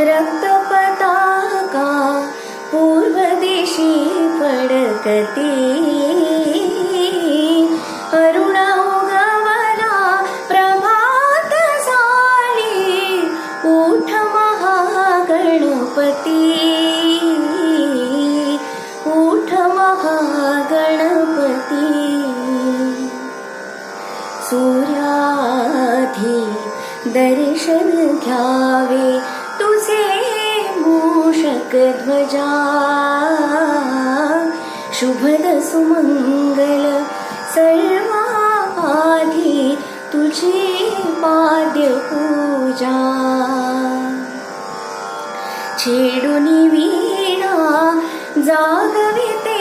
रक्तपताका पूर्वदिशि फडकती। अरुणा उगवला प्रभात झाली उठ महागणपती उठ महागणपती दर्शन घ्यावे तुझे मूषक ध्वजा. शुभद सुमंगल सर्वाधी तुझी पाद्य पूजा. छेडुनी वीणा जागविते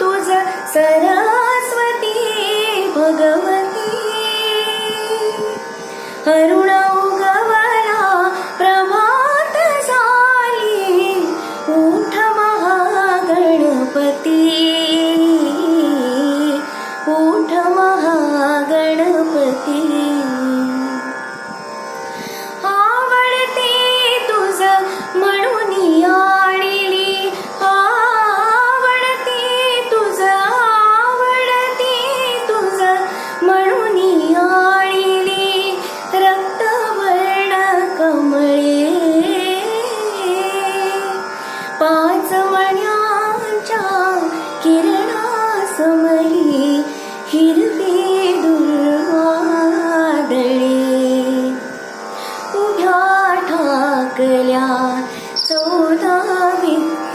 तुझ सरस्वती भगव अरुण उगवला प्रभात झाली उठ महागणपती उठ महागणपती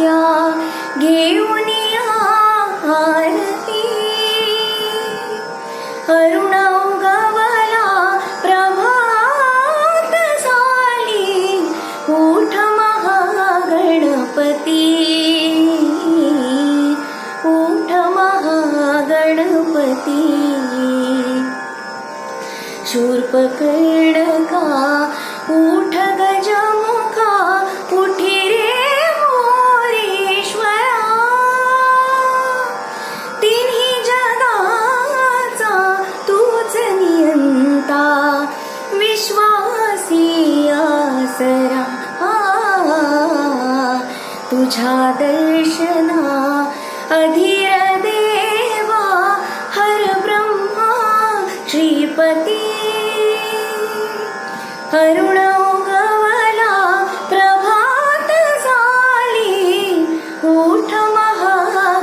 विद्या घेऊन या आरती. अरुण उगवला प्रभात झाली उठ महागणपती. उठ महागणपती. शूर्पकर्णका उठ विश्वासी आसरा. तुझ्या दर्शना अधीर देवा हर ब्रह्मा श्रीपती. अरुण उगवला प्रभात झाली उठ महागणपती.